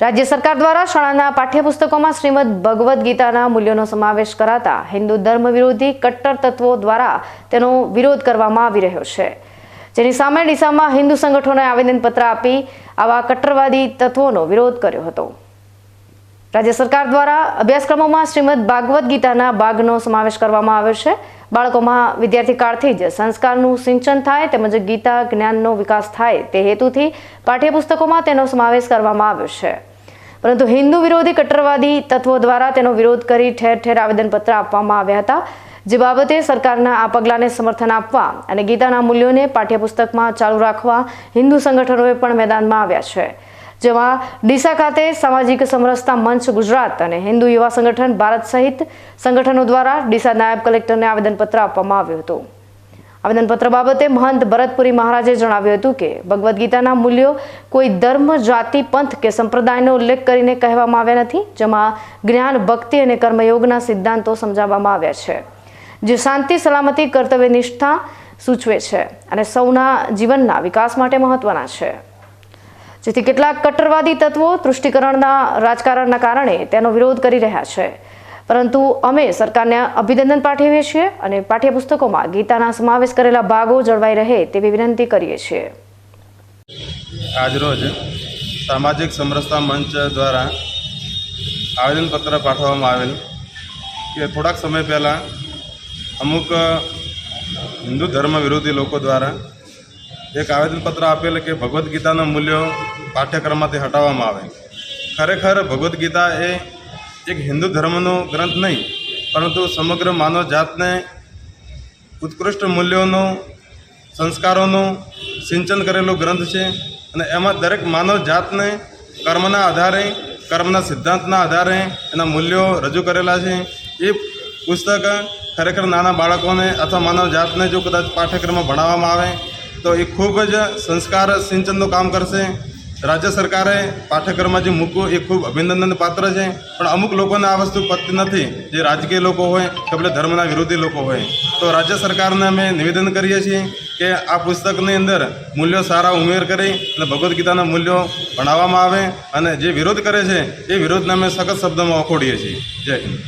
રાજ્ય સરકાર દ્વારા શાળાના પાઠ્યપુસ્તકોમાં શ્રીમદ ભગવદ્ ગીતાના મૂલ્યોનો સમાવેશ કરાતા હિન્દુ ધર્મ વિરોધી કટ્ટર તત્વો દ્વારા તેનો વિરોધ કરવામાં આવી રહ્યો છે. જેની સામે ડીસામાં હિન્દુ સંગઠનોએ આવેદનપત્ર આપી આવા કટ્ટરવાદી તત્વોનો વિરોધ કર્યો હતો. રાજ્ય સરકાર દ્વારા અભ્યાસક્રમોમાં શ્રીમદ ભાગવદ્ ગીતાના ભાગનો સમાવેશ કરવામાં આવ્યો છે. બાળકોમાં વિદ્યાર્થી કાળથી જ સંસ્કારનું સિંચન થાય તેમજ ગીતા જ્ઞાનનો વિકાસ થાય તે હેતુથી પાઠ્યપુસ્તકોમાં તેનો સમાવેશ કરવામાં આવ્યો છે. પરંતુ હિન્દુ વિરોધી કટ્ટરવાદી તત્વો દ્વારા તેનો વિરોધ કરી ઠેર ઠેર આવેદનપત્ર આપવામાં આવ્યા હતા, જે બાબતે સરકારના આ પગલાંને સમર્થન આપવા અને ગીતાના મૂલ્યોને પાઠ્યપુસ્તકમાં ચાલુ રાખવા હિન્દુ સંગઠનોએ પણ મેદાનમાં આવ્યા છે. જેમાં ડીસા ખાતે સામાજિક સમરસતા મંચ ગુજરાત અને હિન્દુ યુવા સંગઠન ભારત સહિત સંગઠનો દ્વારા ડીસા નાયબ કલેક્ટરને આવેદનપત્ર આપવામાં આવ્યું હતું. આવેદનપત્ર બાબતે મહંત ભરતપુરી મહારાજે જણાવ્યું હતું કે, ભગવદ્ ગીતાના મૂલ્યો કોઈ ધર્મ, જાતિ, પંથ કે સંપ્રદાયનો ઉલ્લેખ કરીને કહેવામાં આવ્યા નથી, જેમાં જ્ઞાન, ભક્તિ અને કર્મયોગના સિદ્ધાંતો સમજાવવામાં આવ્યા છે, જે શાંતિ, સલામતી કર્તવ્ય નિષ્ઠા સૂચવે છે અને સૌના જીવનના વિકાસ માટે મહત્વના છે. જેથી કેટલાક કટ્ટરવાદી તત્વો તૃષ્ટિકરણના રાજકારણના કારણે તેનો વિરોધ કરી રહ્યા છે. પરંતુ અમે સરકારને અભિનંદન પાઠવીએ છીએ અને પાઠ્યપુસ્તકોમાં ગીતાના સમાવેશ કરેલા ભાગો જળવાઈ રહે તેવી વિનંતી કરીએ છીએ. આજરોજ સામાજિક સમરસતા મંચ દ્વારા આવેદનપત્ર પાઠવવામાં આવેલ કે થોડાક સમય પહેલાં અમુક હિન્દુ ધર્મ વિરોધી લોકો દ્વારા એક આવેદનપત્ર આપેલ કે ભગવદ્ ગીતાના મૂલ્યો પાઠ્યક્રમમાંથી હટાવવામાં આવે. ખરેખર ભગવદ્ ગીતા એ એક હિન્દુ ધર્મનો ગ્રંથ નહીં, પરંતુ સમગ્ર માનવ જાતને ઉત્કૃષ્ટ મૂલ્યોનો, સંસ્કારોનું સિંચન કરેલો ગ્રંથ છે અને એમાં દરેક માનવ જાતને કર્મના આધારે, કર્મના સિદ્ધાંતના આધારે એના મૂલ્યો રજૂ કરેલા છે. એ પુસ્તક ખરેખર નાના બાળકોને અથવા માનવ જાતને જો કદાચ પાઠ્યક્રમમાં ભણાવવામાં આવે તો એ ખૂબ જ સંસ્કાર સિંચનનું કામ કરશે. રાજ્ય સરકારે પાઠ્યક્રમમાં જે મૂકવું એ ખૂબ અભિનંદન પાત્ર છે. પણ અમુક લોકોને આ વસ્તુ પતતી નથી. જે રાજકીય લોકો હોય કે ભલે ધર્મના વિરોધી લોકો હોય. તો રાજ્ય સરકારને અમે નિવેદન કરીએ છીએ કે આ પુસ્તકની અંદર મૂલ્યો સારા ઉમેર કરી અને ભગવદ્ ગીતાના મૂલ્યો ભણાવવામાં આવે અને જે વિરોધ કરે છે, એ વિરોધને અમે સખત શબ્દોમાં વખોડીએ છીએ. જય હિન્દ.